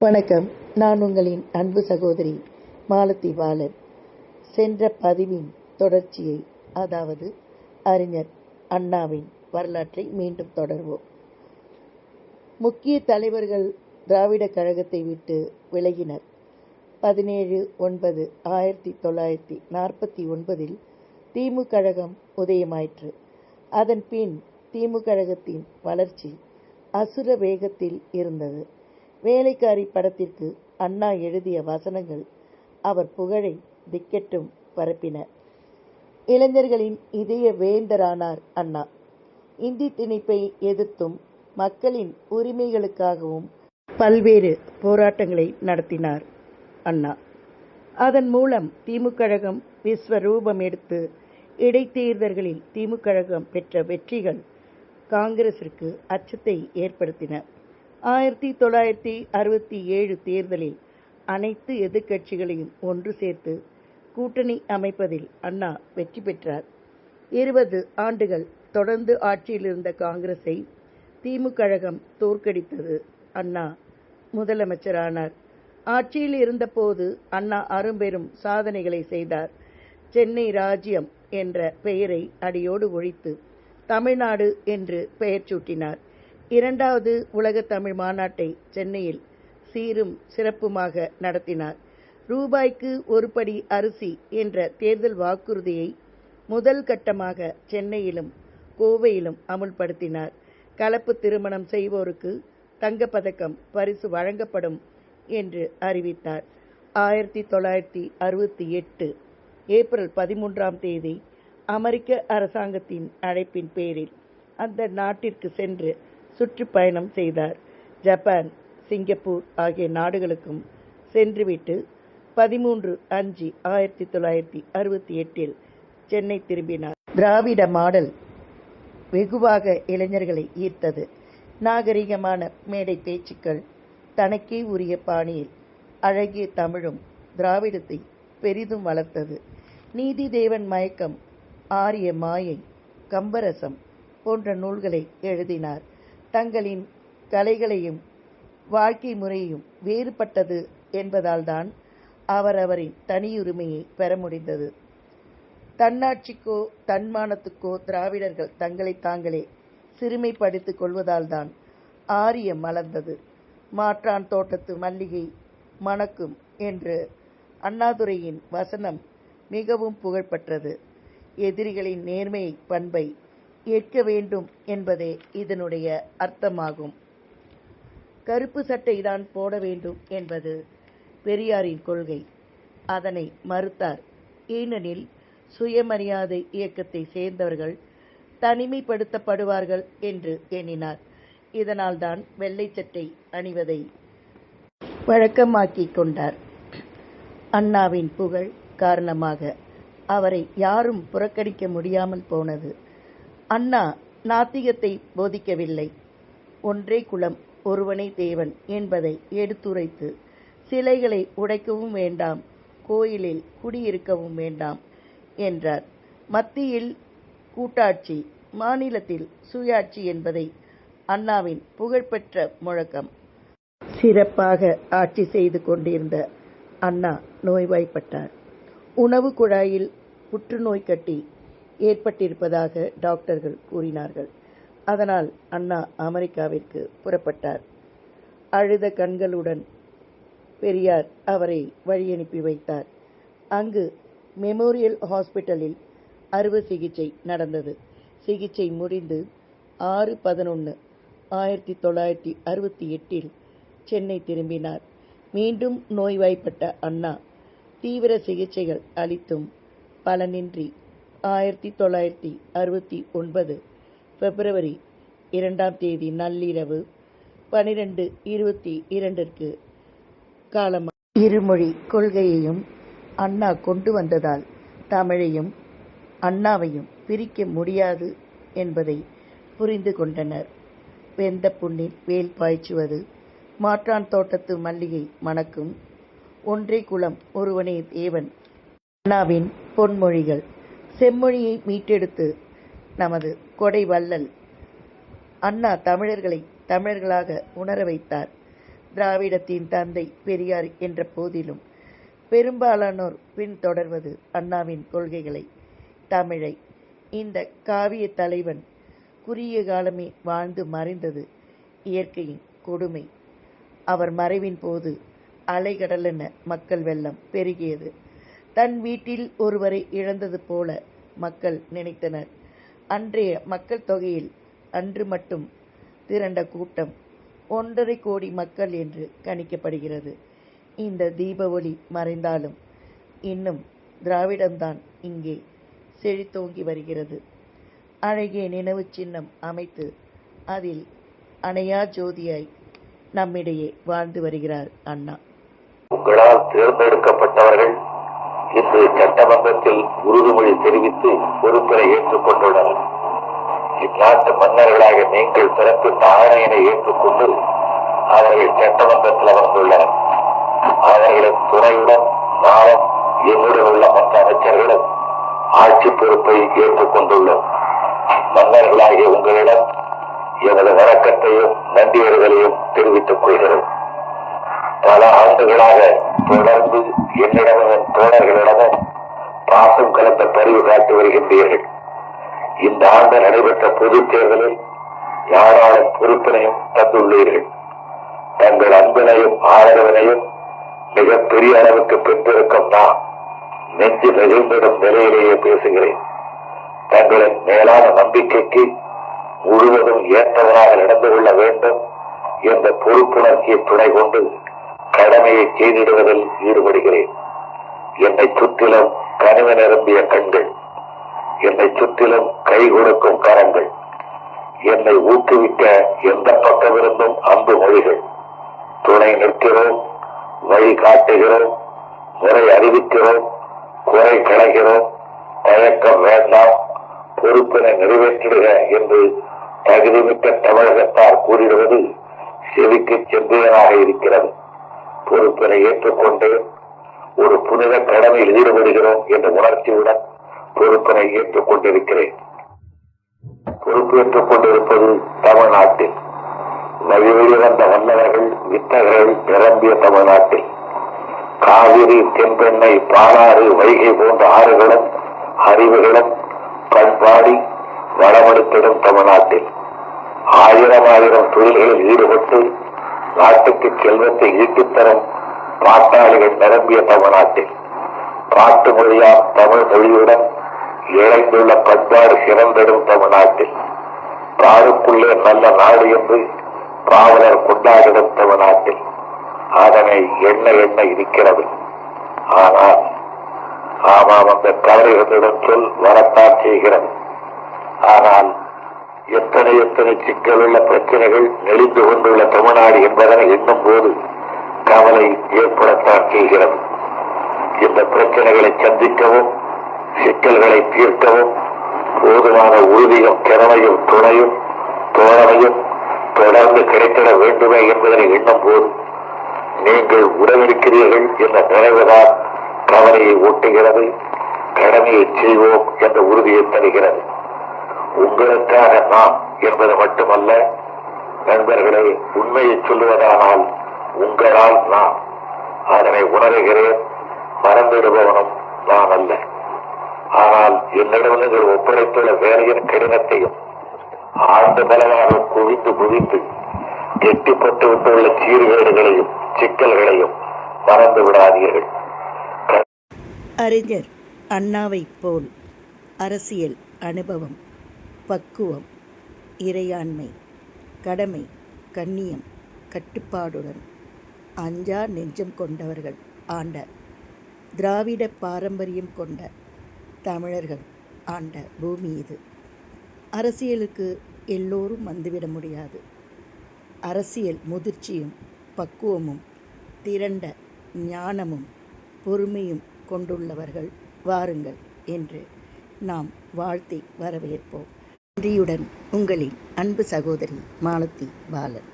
வணக்கம். நான் உங்களின் அன்பு சகோதரி மாலதி பாலன். சென்ற பதிவின் தொடர்ச்சியை அதாவது அறிஞர் அண்ணாவின் வரலாற்றை மீண்டும் தொடர்வோம். முக்கிய தலைவர்கள் திராவிட கழகத்தை விட்டு விலகினர். பதினேழு ஒன்பது ஆயிரத்தி தொள்ளாயிரத்தி நாற்பத்தி ஒன்பதில் திமு கழகம் உதயமாயிற்று. அதன் பின் திமு கழகத்தின் வளர்ச்சி அசுர வேகத்தில் இருந்தது. வேலைக்காரி படத்திற்கு அண்ணா எழுதிய வசனங்கள் அவர் புகழை திக்கெட்டும் பரப்பின. இளைஞர்களின் இதய வேந்தரானார் அண்ணா. இந்தி திணிப்பை எதிர்த்தும் மக்களின் உரிமைகளுக்காகவும் பல்வேறு போராட்டங்களை நடத்தினார் அண்ணா. அதன் மூலம் திமுகழகம் விஸ்வரூபம் எடுத்து இடைத்தேர்தல்களில் திமுகழகம் பெற்ற வெற்றிகள் காங்கிரசிற்கு அச்சத்தை ஏற்படுத்தின. ஆயிரத்தி தொள்ளாயிரத்தி அறுபத்தி ஏழு தேர்தலில் அனைத்து எதிர்க்கட்சிகளையும் ஒன்று சேர்த்து கூட்டணி அமைப்பதில் அண்ணா வெற்றி பெற்றார். இருபது ஆண்டுகள் தொடர்ந்து ஆட்சியில் இருந்த காங்கிரஸை திமுகழகம் தோற்கடித்தது அண்ணா முதலமைச்சரானார். ஆட்சியில் இருந்தபோது அண்ணா அரும்பெரும் சாதனைகளை செய்தார். சென்னை ராஜ்யம் என்ற பெயரை அடியோடு ஒழித்து தமிழ்நாடு என்று பெயர் சூட்டினார். இரண்டாவது உலக தமிழ் மாநாட்டை சென்னையில் சீரும் சிறப்புமாக நடத்தினார். ரூபாய்க்கு ஒரு படி அரிசி என்ற தேர்தல் வாக்குறுதியை முதல் கட்டமாக சென்னையிலும் கோவையிலும் அமுல்படுத்தினார். கலப்பு திருமணம் செய்வோருக்கு தங்கப்பதக்கம் பரிசு வழங்கப்படும் என்று அறிவித்தார். ஆயிரத்தி தொள்ளாயிரத்தி அறுபத்தி எட்டு ஏப்ரல் பதிமூன்றாம் தேதி அமெரிக்க அரசாங்கத்தின் அழைப்பின் பேரில் அந்த நாட்டிற்கு சென்று சுற்றுப்பயணம் செய்தார். ஜப்பான் சிங்கப்பூர் ஆகிய நாடுகளுக்கும் சென்றுவிட்டு பதிமூன்று அஞ்சு ஆயிரத்தி தொள்ளாயிரத்தி அறுபத்தி எட்டில் சென்னை திரும்பினார். திராவிட மாடல் வெகுவாக இளைஞர்களை ஈர்த்தது. நாகரிகமான மேடை பேச்சுக்கள் தனக்கே உரிய பாணியில் அழகிய தமிழும் திராவிடத்தை பெரிதும் வளர்த்தது. நீதி தேவன் மயக்கம் ஆரிய மாயை கம்பரசம் போன்ற நூல்களை எழுதினார். தங்களின் கலைகளையும் வாழ்க்கை முறையும் வேறுபட்டது என்பதால்தான் அவரவரின் தனியுரிமையை பெற முடிந்தது. தன்னாட்சிக்கோ தன்மானத்துக்கோ திராவிடர்கள் தங்களை தாங்களே சிறுமைப்படுத்திக் கொள்வதால்தான் ஆரியம் மலர்ந்தது. மாற்றான் தோட்டத்து மல்லிகை மணக்கும் என்று அண்ணாதுரையின் வசனம் மிகவும் புகழ்பெற்றது. எதிரிகளின் நேர்மை பண்பை ஏற்க வேண்டும் என்பதே இதனுடைய அர்த்தமாகும். கருப்பு சட்டை தான் போட வேண்டும் என்பது பெரியாரின் கொள்கை. அதனை மறுத்தார். ஏனெனில் சுயமரியாதை இயக்கத்தை சேர்ந்தவர்கள் தனிமைப்படுத்தப்படுவார்கள் என்று எண்ணினார். இதனால்தான் வெள்ளை சட்டை அணிவதை வழக்கமாக்கிக் கொண்டார். அண்ணாவின் புகழ் காரணமாக அவரை யாரும் புறக்கணிக்க முடியாமல் போனது. அண்ணா நாத்திகத்தை போதிக்கவில்லை. ஒன்றே குலம் ஒருவனே தேவன் என்பதை எடுத்துரைத்து சிலைகளை உடைக்கவும் வேண்டாம் கோயிலில் குடியிருக்கவும் வேண்டாம் என்றார். மத்தியில் கூட்டாட்சி மாநிலத்தில் சுயாட்சி என்பதை அண்ணாவின் புகழ்பெற்ற முழக்கம். சிறப்பாக ஆட்சி செய்து கொண்டிருந்த அண்ணா நோய்வாய்ப்பட்டார். உணவு குழாயில் புற்றுநோய் கட்டி ஏற்பட்டிருப்பதாக டாக்டர்கள் கூறினார்கள். அதனால் அண்ணா அமெரிக்காவிற்கு புறப்பட்டார். அழுத கண்களுடன் பெரியார் அவரை வழியனுப்பி வைத்தார். அங்கு மெமோரியல் ஹாஸ்பிட்டலில் அறுவை சிகிச்சை நடந்தது. சிகிச்சை முடிந்து ஆறு பதினொன்று ஆயிரத்தி தொள்ளாயிரத்தி அறுபத்தி எட்டில் சென்னை திரும்பினார். மீண்டும் நோய்வாய்ப்பட்ட அண்ணா தீவிர சிகிச்சைகள் அளித்தும் பலனின்றி ஆயிரத்தி தொள்ளாயிரத்தி அறுபத்தி ஒன்பது பிப்ரவரி இரண்டாம் தேதி நள்ளிரவு பனிரெண்டு இருபத்தி இரண்டிற்கு காலமாக இருமொழி கொள்கையையும் அண்ணா கொண்டு வந்ததால் தமிழையும் அண்ணாவையும் பிரிக்க முடியாது என்பதை புரிந்து கொண்டனர். வெந்த புண்ணில் வேல் பாய்ச்சுவது மாற்றான் தோட்டத்து மல்லிகை மணக்கும் ஒன்றே குலம் ஒருவனே தேவன் அண்ணாவின் பொன்மொழிகள். செம்மொழியை மீட்டெடுத்து நமது கொடை வள்ளல் அண்ணா தமிழர்களை தமிழர்களாக உணர வைத்தார். திராவிடத்தின் தந்தை பெரியார் என்ற போதிலும் பெரும்பாலானோர் பின்தொடர்வது அண்ணாவின் கொள்கைகளை. தமிழை இந்த காவிய தலைவன் குறுகிய காலமே வாழ்ந்து மறைந்தது இயற்கையின் கொடுமை. அவர் மறைவின் போது அலைகடலென மக்கள் வெள்ளம் பெருகியது. தன் வீட்டில் ஒருவரை இழந்தது போல மக்கள் நினைத்தனர். அன்றைய மக்கள் தொகையில் அன்று மட்டும் திரண்ட கூட்டம் ஒன்றரை கோடி மக்கள் என்று கணிக்கப்படுகிறது. இந்த தீப ஒளி மறைந்தாலும் இன்னும் திராவிடம்தான் இங்கே செழித்தோங்கி வருகிறது. அழகிய நினைவு சின்னம் அமைத்து அதில் அணையா ஜோதியாய் நம்மிடையே வாழ்ந்து வருகிறார் அண்ணா. உங்களால் தேர்ந்தெடுக்கப்பட்டவர்கள் இன்று சட்டமன்றத்தில் உறுதிமொழி தெரிவித்து பொறுப்பினை ஏற்றுக்கொண்டுள்ளனர். இந்நாட்டு மன்னர்களாக நீங்கள் பிறப்பித்த ஆணையினை ஏற்றுக்கொண்டு அவர்கள் சட்டமன்றத்தில் அமர்ந்துள்ளனர். அவர்களின் துணையுடன் நானும் என்னுடன் உள்ள மற்ற அமைச்சர்களும் ஆட்சி பொறுப்பை ஏற்றுக்கொண்டுள்ளோம். மன்னர்களாகிய உங்களிடம் எமது வணக்கத்தையும் நன்றியறிதலையும் தெரிவித்துக் கொள்கிறோம். பல ஆண்டுகளாக தொடர்ந்து என்னிடமும் தோழர்களிடமும் பாசம் கலந்த பரிவு காட்டி வருகின்றீர்கள். இந்த ஆண்டு நடைபெற்ற பொதுத் தேர்தலில் யாராலும் பொறுப்பினையும் தந்துள்ளீர்கள். தங்கள் அன்பினையும் ஆதரவினையும் மிகப்பெரிய அளவுக்கு பெற்றிருக்கும் நான் நெஞ்சு நெகிழ்ந்திடும் நிலையிலேயே பேசுகிறேன். தங்களின் மேலான நம்பிக்கைக்கு முழுவதும் ஏற்றவராக நடந்து கொள்ள வேண்டும் என்ற பொறுப்புணர்ச்சியை துணை கொண்டு கடமையை செய்திடுவதில் ஈடுபடுகிறேன். என்னை சுற்றிலும் கனிவு நிரம்பிய கண்கள் என்னை சுற்றிலும் கை கொடுக்கும் கரங்கள் என்னை ஊக்குவிக்க எந்த பக்கமிருந்தும் அன்பு மொழிகள். துணை நிற்கிறோம் வழி காட்டுகிறோம் முறை அறிவிக்கிறோம் குறை களைகிறோம் பழக்கம் வேண்டாம் பொறுப்பினை நிறைவேற்றிடுக என்று தகுதிமிக்க தமிழகத்தார் கூறிடுவது செவிக்கு செம்பியனாக இருக்கிறது. பொறுப்பினை ஏற்றுக்கொண்டு ஒரு புனித கடமையில் ஈடுபடுகிறோம் என்ற உணர்ச்சியுடன் பொறுப்பினை ஏற்றுக் கொண்டிருக்கிறேன் பொறுப்பேற்றுக் கொண்டிருப்பது தமிழ்நாட்டில் வழிவழி வந்த வல்லவர்கள் வித்தகர்கள் நிரம்பிய தமிழ்நாட்டில். காவிரி தென்பெண்ணை பாலாறு வைகை போன்ற ஆறுகளும் அறிவுகளும் பண்பாடி வளமெடுத்திடும் தமிழ்நாட்டில். ஆயிரம் ஆயிரம் தொழில்களில் ஈடுபட்டு நாட்டுக்கு செல்வத்தை ஈட்டித் தரும் பாட்டாளிகள் நிரம்பிய தமிழ்நாட்டில். பாட்டு மொழியா தமிழ் மொழியுடன் இழைந்துள்ள பண்பாடு சிறந்திடும் தமிழ்நாட்டில். பாருக்குள்ளே நல்ல நாடு என்று பாவலர் கொண்டாடிடும் தமிழ்நாட்டில். அதனை என்ன என்ன இருக்கிறது? ஆனால் ஆமாம் அந்த கவலைகளிடம் சொல் வரத்தான் செய்கிறது. ஆனால் எத்தனை எத்தனை சிக்கலுள்ள பிரச்சனைகள் நெளிந்து கொண்டுள்ள தமிழ்நாடு என்பதனை எண்ணும் போது கவலை ஏற்படத்தான் செய்கிறது. இந்த பிரச்சனைகளை சந்திக்கவும் சிக்கல்களை தீர்க்கவும் போதுமான உறுதியும் திறமையும் துணையும் தோழமையும் தொடர்ந்து கிடைத்திட வேண்டுமே என்பதனை எண்ணும் போது நீங்கள் உடனிருக்கிறீர்கள் என்ற நிறைவுதான் கவலையை ஓட்டுகிறது கடமையை செய்வோம் என்ற உறுதியை தருகிறது. உங்களுக்காக நாம் என்பது மட்டுமல்ல நண்பர்களே உண்மையை சொல்லுவதானால் உங்களால் நான் அதனை உணர்கிறேன். மறந்துடுபவனும் நான் அல்ல. ஆனால் என்னிடம் நீங்கள் ஒப்படைத்துள்ள வேலையின் கடினத்தையும் ஆழ்ந்த பலமாக குவிந்து குவிந்து கெட்டிப்பட்டு விட்டுள்ள சீர்கேடுகளையும் சிக்கல்களையும் மறந்து விடாதீர்கள். அறிஞர் அண்ணாவை போல் அரசியல் அனுபவம். பக்குவம் இறையாண்மை கடமை கண்ணியம் கட்டுப்பாடுடன் அஞ்சா நெஞ்சம் கொண்டவர்கள் ஆண்ட திராவிட பாரம்பரியம் கொண்ட தமிழர்கள் ஆண்ட பூமி இது. அரசியலுக்கு எல்லோரும் வந்துவிட முடியாது. அரசியல் முதிர்ச்சியும் பக்குவமும் திரண்ட ஞானமும் பொறுமையும் கொண்டுள்ளவர்கள் வாருங்கள் என்று நாம் வாழ்த்தி வரவேற்போம். நன்றியுடன் உங்களின் அன்பு சகோதரி மாலத்தி பாலன்.